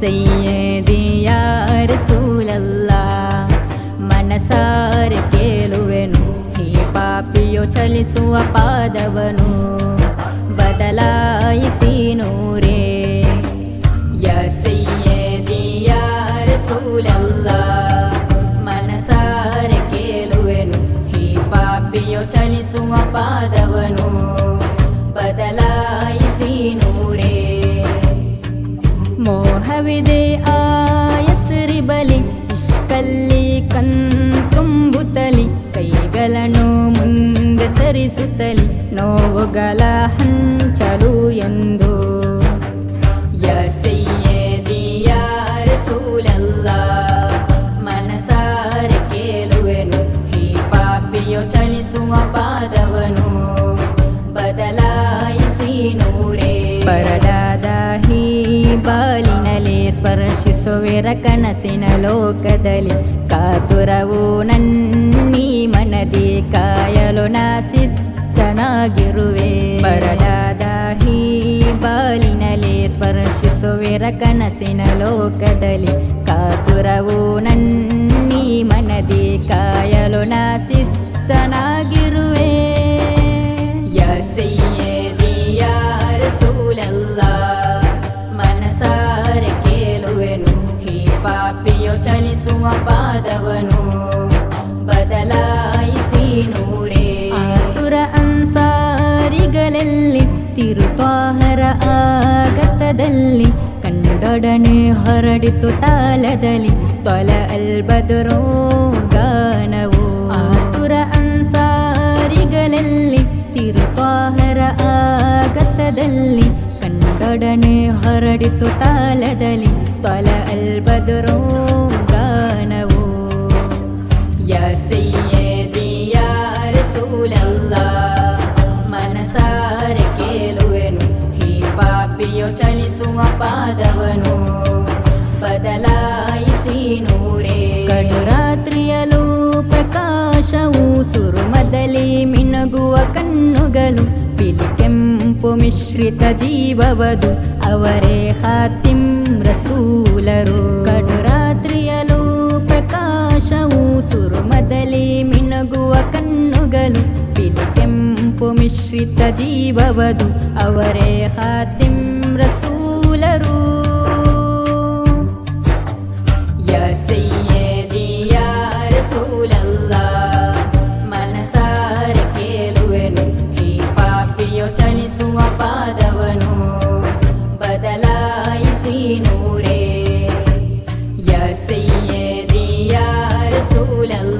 ಸೈಯದಿಯ ರಸೂಲಲ್ಲ, ಮನಸಾರೆ ಕೇಳುವೆನು ಈ ಪಾಪಿಯೋ ಚಲಿಸುವ ಪಾದವನು, ಬದಲಾಯಿಸಿ ನೂರೇ. ಯ ಸೈಯದಿಯ ರಸೂಲಲ್ಲ, ಮನಸಾರೆ ಕೇಳುವೆನು ಈ ಪಾಪಿಯೋ ಚಲಿಸುವ ಪಾದವನು, ಬದಲಾಯಿಸಿ ನೂರೇ. ಮೋಹವಿದೆ ಆ ಹೆಸರಿ ಬಲಿ, ಇಷ್ಕಲ್ಲಿ ಕಂತುಂಬುತ್ತಲಿ ಕೈಗಳನ್ನು ಮುಂದೆ ಸರಿಸುತ್ತಲಿ, ನೋವುಗಳ ಹಂಚಲು ಎಂದು. ರಸೂಲಲ್ಲ ಮನಸಾರೆ ಕೇಳುವೆನು ಈ ಪಾಪಿಯೋ, ಚಲಿಸುವ ಪಾದವನು, ಬದಲಾಯಿಸಿ ನೂರೇ. ಈ ಬಾಲಿನಲ್ಲಿ ಸ್ಪರ್ಶಿಸುವಿರ ಕನಸಿನ ಲೋಕದಲ್ಲಿ. ಕಾತುರವು ನನ್ನೀ ಮನದಿ ಕಾಯಲು ನಾಸಿದ್ದನಾಗಿರುವೆ ಸಿದ್ಧನಾಗಿರುವೆ ಹೀ ಬಾಲಿನಲ್ಲಿ ಸ್ಪರ್ಶಿಸುವಿರ ಕನಸಿನ ಲೋಕದಲ್ಲಿ. ಕಾತುರವು ನನ್ನೀ ಮನದಿ ಕಾಯಲು ನಾ ಚಲಿಸುವ ಪಾದವನು, ಬದಲಾಯಿಸಿ ನೂರೇ. ಆತುರ ಅನ್ಸಾರಿಗಳೆಲ್ಲಿ ತಿರುಪಾಹರ ಆಗತದಲ್ಲಿ ಕಂಡೊಡನೆ ಹೊರಡಿತು ತಾಲದಲ್ಲಿ ತೊಲ ಅಲ್ಬದರೋ ಗಾನವು. ಆತುರ ಅನ್ಸಾರಿಗಳೆಲ್ಲಿ ತಿರುಪಾಹರ ಆಗತದಲ್ಲಿ ಕಂಡೊಡನೆ ಹೊರಡಿತು ತಾಲದಲ್ಲಿ ತೊಲ ಅಲ್ಬದರೋ ರಸೂಲಲ್ಲ ಮನಸಾರೆ ಕೇಳುವೆನು. ಈ ಪಾಪಿಯೋ ಚಲಿಸುವ ಪಾದವನು. ಬದಲಾಯಿಸಿ ನೂರೇ. ಕಡುರಾತ್ರಿಯಲು ಪ್ರಕಾಶವು ಸುರುಮದಲ್ಲಿ ಮಿನುಗುವ ಕಣ್ಣುಗಳು. ಕೆಂಪು ಮಿಶ್ರಿತ ಜೀವವದು. ಅವರೇ ಹಾತಿಂ ರಸೂಲರು. ಕಡುರಾತ್ರಿಯಲು ಪ್ರಕಾಶವು ಸುರುಮದಲ್ಲಿ ಮಿನುಗುವ ಕಣ್ಣುಗಳು. ಮಿಶ್ರಿತ ಜೀವವದು, ಅವರೇ ಹಾತಿಂ ರಸೂಲರು. ರಸೂಲಲ್ಲ ಮನಸಾರೆ ಕೇಳುವೆನು ಈ ಪಾಪಿಯೋ ಚಲಿಸುವ ಪಾದವನು, ಬದಲಾಯಿಸಿ ನೂರೇ. ಯಾ ಸೈಯದಿಯ ರಸೂಲಲ್ಲ